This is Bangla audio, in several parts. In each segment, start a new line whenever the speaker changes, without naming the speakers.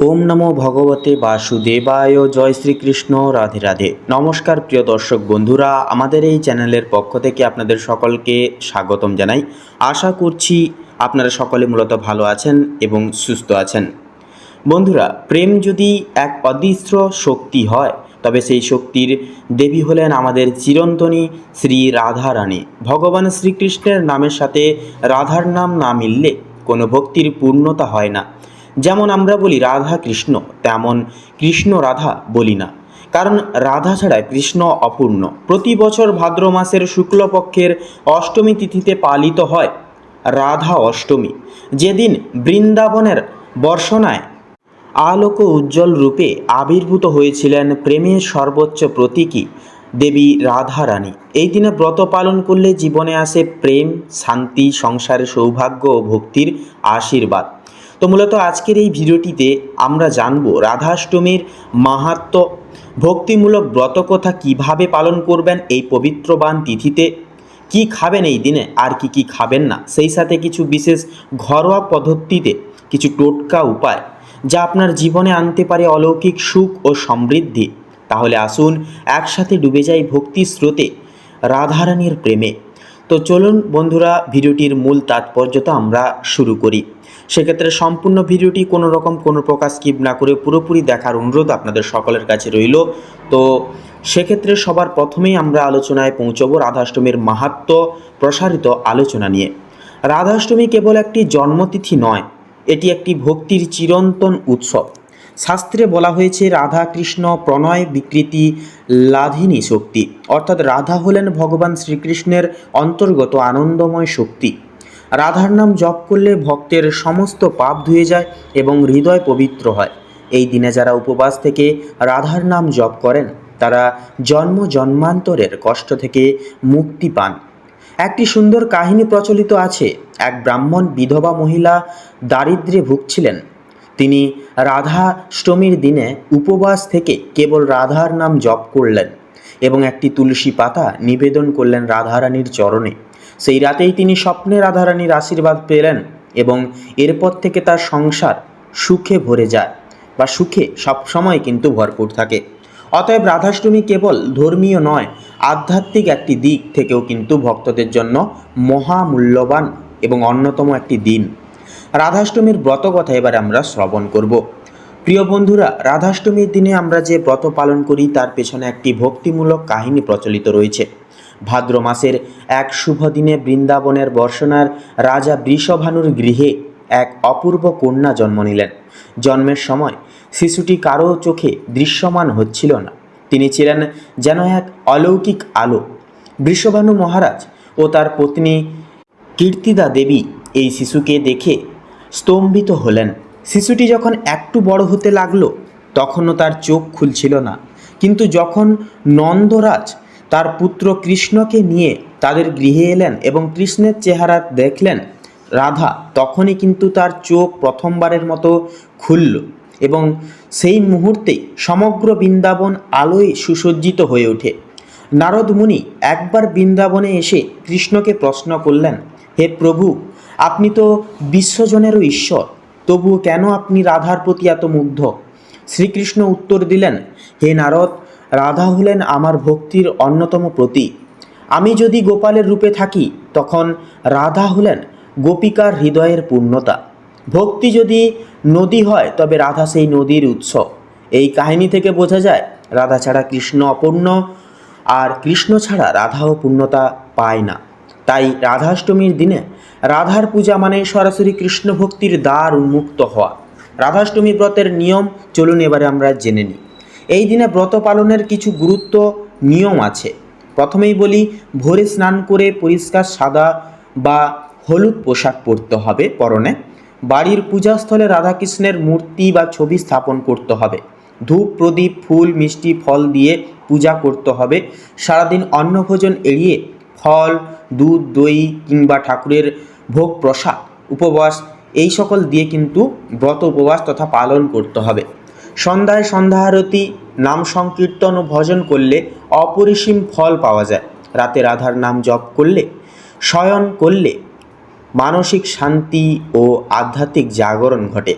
ওম নমো ভগবতে বাসুদেবায়, জয় শ্রীকৃষ্ণ, রাধে রাধে। নমস্কার প্রিয় দর্শক বন্ধুরা, আমাদের এই চ্যানেলের পক্ষ থেকে আপনাদের সকলকে স্বাগতম জানাই। আশা করছি আপনারা সকলে মূলত ভালো আছেন এবং সুস্থ আছেন। বন্ধুরা, প্রেম যদি এক অদৃশ্য শক্তি হয়, তবে সেই শক্তির দেবী হলেন আমাদের চিরন্তনী শ্রী রাধা রানী ভগবান শ্রীকৃষ্ণের নামের সাথে রাধার নাম না মিললে কোনো ভক্তির পূর্ণতা হয় না। যেমন আমরা বলি রাধা, কৃষ্ণ, তেমন কৃষ্ণ, রাধা বলি না। কারণ রাধা ছাড়া কৃষ্ণ অপূর্ণ। প্রতি বছর ভাদ্র মাসের শুক্লপক্ষের অষ্টমী তিথিতে পালিত হয় রাধা অষ্টমী। যেদিন বৃন্দাবনের বর্ষণায় আলোক উজ্জ্বল রূপে আবির্ভূত হয়েছিলেন প্রেমের সর্বোচ্চ প্রতীকী দেবী রাধা রানী। এই দিনে ব্রত পালন করলে জীবনে আসে প্রেম, শান্তি, সংসারে, সৌভাগ্য ও ভক্তির আশীর্বাদ। তো মূলত আজকের এই ভিডিওটিতে আমরা জানব রাধাষ্টমীর মাহাত্ম ভক্তিমূলক ব্রতকথা কীভাবে পালন করবেন এই পবিত্রবান তিথিতে, কি খাবেন এই দিনে, আর কি কি খাবেন না, সেই সাথে কিছু বিশেষ ঘরোয়া পদ্ধতিতে কিছু টোটকা উপায় যা আপনার জীবনে আনতে পারে অলৌকিক সুখ ও সমৃদ্ধি। তাহলে আসুন একসাথে ডুবে যাই ভক্তি স্রোতে রাধারানীর প্রেমে। তো চলুন বন্ধুরা, ভিডিওটির মূল তাৎপর্যতা আমরা শুরু করি। সেক্ষেত্রে সম্পূর্ণ ভিডিওটি কোনো রকম, কোনো প্রকার স্কিপ না করে পুরোপুরি দেখার অনুরোধ আপনাদের সকলের কাছে রইল। তো সেক্ষেত্রে সবার প্রথমেই আমরা আলোচনায় পৌঁছবো রাধাষ্টমীর মাহাত্ম প্রসারিত আলোচনা নিয়ে। রাধাষ্টমী কেবল একটি জন্মতিথি নয়, এটি একটি ভক্তির চিরন্তন উৎসব। শাস্ত্রে বলা হয়েছে, রাধা কৃষ্ণ প্রণয় বিকৃতি লাধিনী শক্তি। অর্থাৎ রাধা হলেন ভগবান শ্রীকৃষ্ণের অন্তর্গত আনন্দময় শক্তি। রাধার নাম জপ করলে ভক্তের সমস্ত পাপ ধুয়ে যায় এবং হৃদয় পবিত্র হয়। এই দিনে যারা উপবাস থেকে রাধার নাম জপ করেন, তারা জন্ম জন্মান্তরের কষ্ট থেকে মুক্তি পান। একটি সুন্দর কাহিনী প্রচলিত আছে। এক ব্রাহ্মণ বিধবা মহিলা দারিদ্র্যে ভুগছিলেন। তিনি রাধাষ্টমীর দিনে উপবাস থেকে কেবল রাধার নাম জপ করলেন এবং একটি তুলসী পাতা নিবেদন করলেন রাধারানীর চরণে। সেই রাতেই তিনি স্বপ্নে রাধারানীর আশীর্বাদ পেলেন এবং এরপর থেকে তার সংসার সুখে ভরে যায় বা সুখে সবসময় কিন্তু ভরপুর থাকে। অতএব রাধাষ্টমী কেবল ধর্মীয় নয়, আধ্যাত্মিক একটি দিক থেকেও কিন্তু ভক্তদের জন্য মহামূল্যবান এবং অন্যতম একটি দিন। রাধাষ্টমীর ব্রত কথা এবার আমরা শ্রবণ করব। প্রিয় বন্ধুরা, রাধাষ্টমীর দিনে আমরা যে ব্রত পালন করি, তার পেছনে একটি ভক্তিমূলক কাহিনী প্রচলিত রয়েছে। ভাদ্র মাসের এক শুভ দিনে বৃন্দাবনের বর্ষণার রাজা বৃষভানুর গৃহে এক অপূর্ব কন্যা জন্ম নিলেন। জন্মের সময় শিশুটি কারও চোখে দৃশ্যমান হচ্ছিল না। তিনি ছিলেন যেন এক অলৌকিক আলো। বৃষভানু মহারাজ ও তার পত্নী কীর্তিদা দেবী এই শিশুকে দেখে স্তম্ভিত হলেন। শিশুটি যখন একটু বড় হতে লাগল, তখনও তার চোখ খুলছিল না। কিন্তু যখন নন্দরাজ তার পুত্র কৃষ্ণকে নিয়ে তাদের গৃহে এলেন এবং কৃষ্ণের চেহারা দেখলেন, রাধা তখনই কিন্তু তার চোখ প্রথমবারের মতো খুলল এবং সেই মুহূর্তেই সমগ্র বৃন্দাবন আলোয় সুসজ্জিত হয়ে ওঠে। নারদ মুনি একবার বৃন্দাবনে এসে কৃষ্ণকে প্রশ্ন করলেন, হে প্রভু আপনি তো বিশ্বজনেরও ঈশ্বর, তবুও কেন আপনি রাধার প্রতি এত মুগ্ধ? শ্রীকৃষ্ণ উত্তর দিলেন, হে নারদ, রাধা হলেন আমার ভক্তির অন্যতম প্রতীক। আমি যদি গোপালের রূপে থাকি, তখন রাধা হলেন গোপিকার হৃদয়ের পূর্ণতা। ভক্তি যদি নদী হয়, তবে রাধা সেই নদীর উৎস। এই কাহিনী থেকে বোঝা যায়, রাধা ছাড়া কৃষ্ণ অপূর্ণ, আর কৃষ্ণ ছাড়া রাধাও পূর্ণতা পায় না। তাই রাধাষ্টমীর দিনে রাধার পূজা মানে সরাসরি কৃষ্ণ ভক্তির দ্বার উন্মুক্ত হওয়া। রাধাষ্টমী ব্রতের নিয়ম চলুন এবারে আমরা জেনে নিই। এই দিনে ব্রত পালনের কিছু গুরুত্ব নিয়ম আছে। প্রথমেই বলি, ভোরে স্নান করে পরিষ্কার সাদা বা হলুদ পোশাক পরতে হবে পরনে। বাড়ির পূজাস্থলে রাধাকৃষ্ণের মূর্তি বা ছবি স্থাপন করতে হবে। ধূপ, প্রদীপ, ফুল, মিষ্টি, ফল দিয়ে পূজা করতে হবে। সারাদিন অন্নভোজন এড়িয়ে ফল, দুধ, দই কিংবা ঠাকুরের ভোগ প্রসাদ, উপবাস, এই সকল দিয়ে কিন্তু ব্রত উপবাস তথা পালন করতে হবে। সন্ধ্যায় সন্ধ্যা আরতি, নাম সংকীর্তন ও ভজন করলে অপরিসীম ফল পাওয়া যায়। রাতে রাধার নাম জপ করলে, শয়ন করলে মানসিক শান্তি ও আধ্যাত্মিক জাগরণ ঘটে।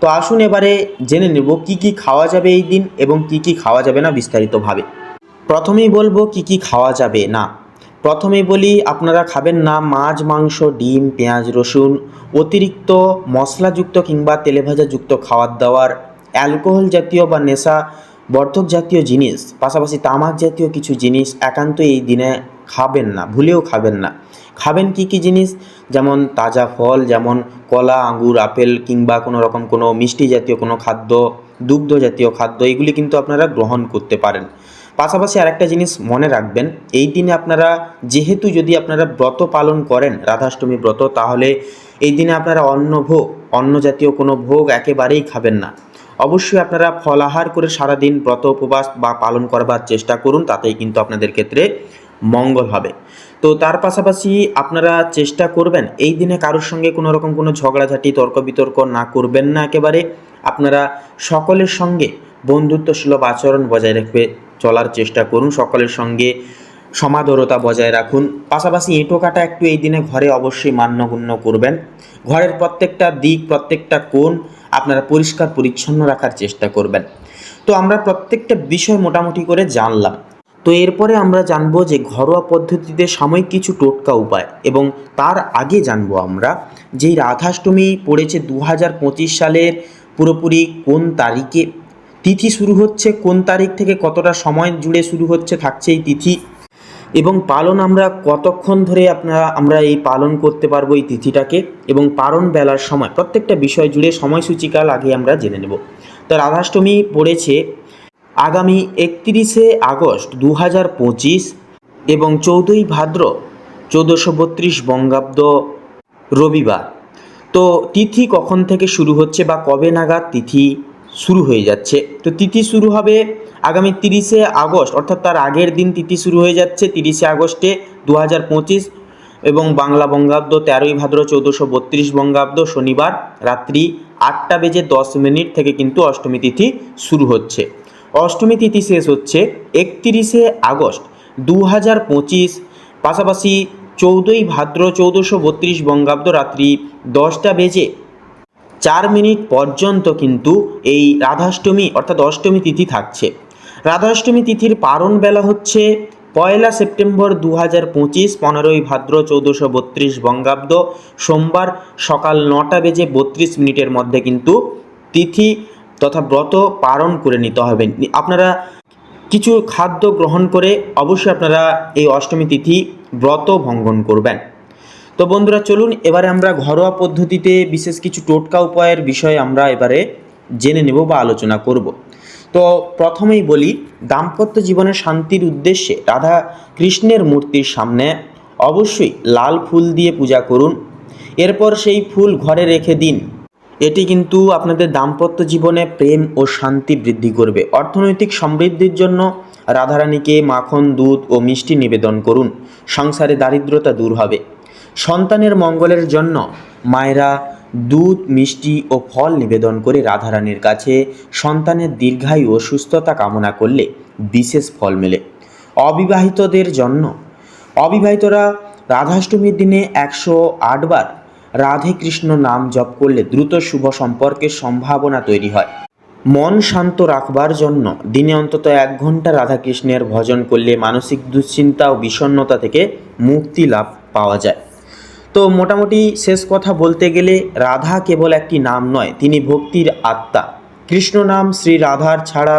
তো আসুন এবারে জেনে নেব কি কি খাওয়া যাবে এই দিন এবং কি কি খাওয়া যাবে না বিস্তারিতভাবে। প্রথমেই বলব কি কি খাওয়া যাবে না। প্রথমেই বলি, আপনারা খাবেন না মাছ, মাংস, ডিম, পেঁয়াজ, রসুন, অতিরিক্ত মশলাযুক্ত কিংবা তেলেভাজাযুক্ত খাবার দাবার অ্যালকোহল জাতীয় বা নেশা বর্ধক জাতীয় জিনিস, পাশাপাশি তামাক জাতীয় কিছু জিনিস একান্ত এই দিনে খাবেন না, ভুলেও খাবেন না। খাবেন কি কি জিনিস? যেমন তাজা ফল, যেমন কলা, আঙ্গুর, আপেল কিংবা কোনো রকম কোনো মিষ্টি জাতীয় কোনো খাদ্য, দুগ্ধ জাতীয় খাদ্য, এগুলি কিন্তু আপনারা গ্রহণ করতে পারেন। পাশাপাশি আরেকটা জিনিস মনে রাখবেন, এই দিনে আপনারা যেহেতু যদি আপনারা ব্রত পালন করেন, রাধাষ্টমী ব্রত, তাহলে এই দিনে আপনারা অন্ন ভোগ, অন্ন জাতীয় কোনো ভোগ একেবারেই খাবেন না। অবশ্যই আপনারা ফলাহার করে সারাদিন ব্রত উপবাস বা পালন করবার চেষ্টা করুন, তাতেই কিন্তু আপনাদের ক্ষেত্রে মঙ্গল হবে। তো তার পাশাপাশি আপনারা চেষ্টা করবেন, এই দিনে কারোর সঙ্গে কোনো রকম কোনো ঝগড়াঝাটি তর্ক বিতর্ক না করবেন না, একেবারে আপনারা সকলের সঙ্গে বন্ধুত্বসুলভ আচরণ বজায় রেখে চলার চেষ্টা করুন, সকলের সঙ্গে সমাদরতা বজায় রাখুন। পাশাপাশি এঁটো কাটা একটু এই দিনে ঘরে অবশ্যই মান্যগুণ্য করবেন। ঘরের প্রত্যেকটা দিক, প্রত্যেকটা কোণ আপনারা পরিষ্কার, পরিচ্ছন্ন রাখার চেষ্টা করবেন। তো আমরা প্রত্যেকটা বিষয় মোটামুটি করে জানলাম। তো এরপরে আমরা জানব যে ঘরোয়া পদ্ধতিতে সাময়িক কিছু টোটকা উপায় এবং তার আগে জানব আমরা যেই রাধাষ্টমী পড়েছে দু হাজার পঁচিশ সালের পুরোপুরি কোন তারিখে তিথি শুরু হচ্ছে কোন তারিখ থেকে কতটা সময় জুড়ে শুরু হচ্ছে, থাকছে এই তিথি। এবং পালন আমরা কতক্ষণ ধরে আপনারা, আমরা এই পালন করতে পারব এই তিথিটাকে, এবং পালন বেলার সময়, প্রত্যেকটা বিষয় জুড়ে সময়সূচিকাল আগে আমরা জেনে নেব। তো রাধাষ্টমী পড়েছে আগামী একত্রিশে আগস্ট দু হাজার পঁচিশ এবং চৌদ্দই ভাদ্র চৌদ্দশো বত্রিশ বঙ্গাব্দ রবিবার। তো তিথি কখন থেকে শুরু হচ্ছে বা কবে নাগাদ তিথি? শুরু হয়ে যাচ্ছে। তো তিথি শুরু হবে আগামী তিরিশে আগস্ট, অর্থাৎ তার আগের দিন তিথি শুরু হয়ে যাচ্ছে তিরিশে আগস্টে দু হাজার পঁচিশ এবং বাংলা বঙ্গাব্দ তেরোই ভাদ্র চৌদ্দশো বত্রিশ বঙ্গাব্দ শনিবার রাত্রি আটটা বেজে দশ মিনিট থেকে কিন্তু অষ্টমী তিথি শুরু হচ্ছে। অষ্টমী তিথি শেষ হচ্ছে একত্রিশে আগস্ট দু হাজার পঁচিশ, পাশাপাশি চৌদ্দই ভাদ্র চৌদ্দশো বত্রিশ বঙ্গাব্দ রাত্রি দশটা বেজে চার মিনিট পর্যন্ত কিন্তু এই রাধাষ্টমী অর্থাৎ অষ্টমী তিথি থাকছে। রাধাষ্টমী তিথির পারণ বেলা হচ্ছে পয়লা সেপ্টেম্বর দু হাজার পঁচিশ, পনেরোই ভাদ্র চৌদ্দশো বত্রিশ বঙ্গাব্দ, সোমবার সকাল নটা বেজে বত্রিশ মিনিটের মধ্যে কিন্তু তিথি তথা ব্রত পালন করে নিতে হবে। আপনারা কিছু খাদ্য গ্রহণ করে অবশ্যই আপনারা এই অষ্টমী তিথি ব্রত ভঙ্গন করবেন। তো বন্ধুরা চলুন, এবারে আমরা ঘরোয়া পদ্ধতিতে বিশেষ কিছু টোটকা উপায়ের বিষয়ে আমরা এবারে জেনে নেব বা আলোচনা করব। তো প্রথমেই বলি, দাম্পত্য জীবনে শান্তির উদ্দেশ্যে রাধা কৃষ্ণের মূর্তির সামনে অবশ্যই লাল ফুল দিয়ে পূজা করুন। এরপর সেই ফুল ঘরে রেখে দিন। এটি কিন্তু আপনাদের দাম্পত্য জীবনে প্রেম ও শান্তি বৃদ্ধি করবে। অর্থনৈতিক সমৃদ্ধির জন্য রাধারানীকে মাখন, দুধ ও মিষ্টি নিবেদন করুন। সংসারে দারিদ্রতা দূর হবে। সন্তানের মঙ্গলের জন্য মায়েরা দুধ, মিষ্টি ও ফল নিবেদন করে রাধারানীর কাছে সন্তানের দীর্ঘায়ু ও সুস্থতা কামনা করলে বিশেষ ফল মেলে। অবিবাহিতদের জন্য অবিবাহিতরা রাধাষ্টমীর দিনে একশো আটবার রাধে কৃষ্ণ নাম জপ করলে দ্রুত শুভ সম্পর্কের সম্ভাবনা তৈরি হয়। মন শান্ত রাখবার জন্য দিনে অন্তত এক ঘণ্টা রাধাকৃষ্ণের ভজন করলে মানসিক দুশ্চিন্তা ও বিষণ্ণতা থেকে মুক্তি লাভ পাওয়া যায়। তো মোটামুটি শেষ কথা বলতে গেলে রাধা কেবল একটি নাম নয়, তিনি ভক্তির আত্মা। কৃষ্ণ নাম শ্রী রাধার ছাড়া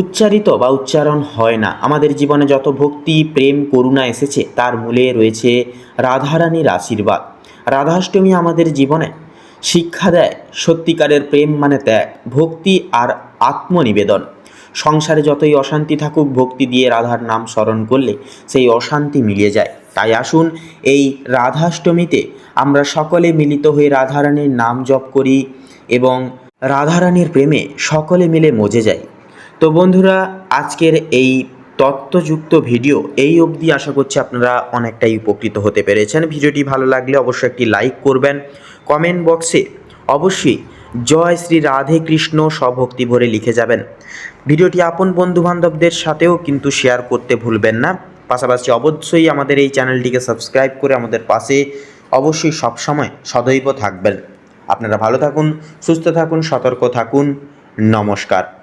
উচ্চারিত বা উচ্চারণ হয় না। আমাদের জীবনে যত ভক্তি, প্রেম, করুণা এসেছে, তার মূলে রয়েছে রাধারানীর আশীর্বাদ। রাধাষ্টমী আমাদের জীবনে শিক্ষা দেয়, সত্যিকারের প্রেম মানে ত্যাগ, ভক্তি আর আত্মনিবেদন। সংসারে যতই অশান্তি থাকুক, ভক্তি দিয়ে রাধার নাম স্মরণ করলে সেই অশান্তি মিলিয়ে যায়। তাই আসুন এই রাধাষ্টমীতে আমরা সকলে মিলিত হয়ে রাধারানীর নাম জপ করি এবং রাধারানীর প্রেমে সকলে মিলে মজে যাই। তো বন্ধুরা, আজকের এই তত্ত্বযুক্ত ভিডিও এই অবধি আশা করছি আপনারা অনেকটাই উপকৃত হতে পেরেছেন। ভিডিওটি ভালো লাগলে অবশ্যই একটি লাইক করবেন। কমেন্ট বক্সে অবশ্যই জয় শ্রী রাধে কৃষ্ণ স্বভক্তি ভরে লিখে যাবেন। ভিডিওটি আপন বন্ধুবান্ধবদের সাথেও কিন্তু শেয়ার করতে ভুলবেন না। পাশাপাশি অবশ্যই আমাদের এই চ্যানেলটিকে সাবস্ক্রাইব করে আমাদের পাশে অবশ্যই সবসময় সদৈব থাকবেন। আপনারা ভালো থাকুন, সুস্থ থাকুন, সতর্ক থাকুন। নমস্কার।